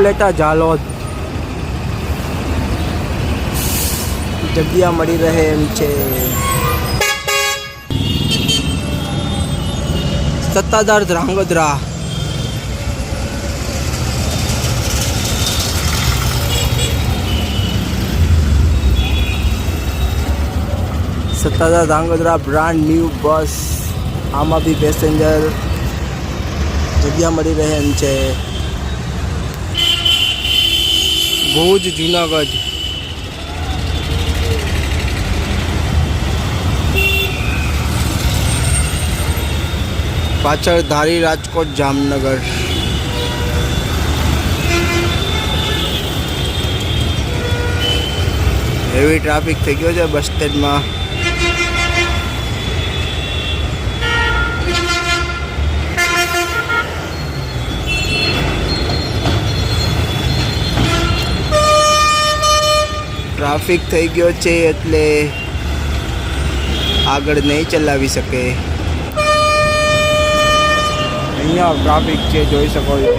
ઉપલેટા ઝાલોદ જગ્યા મળી રહે એમ છે. Sattadhar Dhrangadhra. Sattadhar Dhrangadhra brand new bus આમાં બી પેસેન્જર જગ્યા મળી રહે એમ છે. ભુજ જુનાગઢ. પાછળ ધારી રાજકોટ જામનગર. હેવી ટ્રાફિક થઈ ગયો છે બસ સ્ટેન્ડમાં. ટ્રાફિક થઈ ગયો છે એટલે આગળ નહીં ચલાવી શકે. અહીંયા ટ્રાફિક છે, જોઈ શકો છો.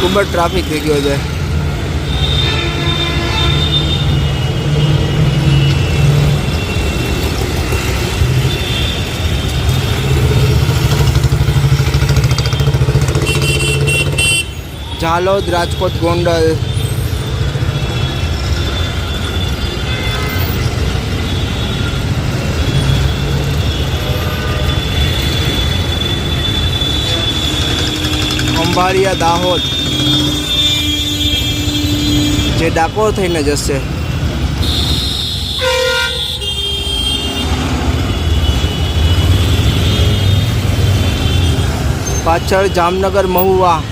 ખૂબ જ ટ્રાફિક થઈ ગયો છે. ઝાલોદ રાજકોટ ગોંડલ. ખંભાળિયા દાહોદ. જે ડાકોર થઈને જશે. પાછળ જામનગર મહુવા.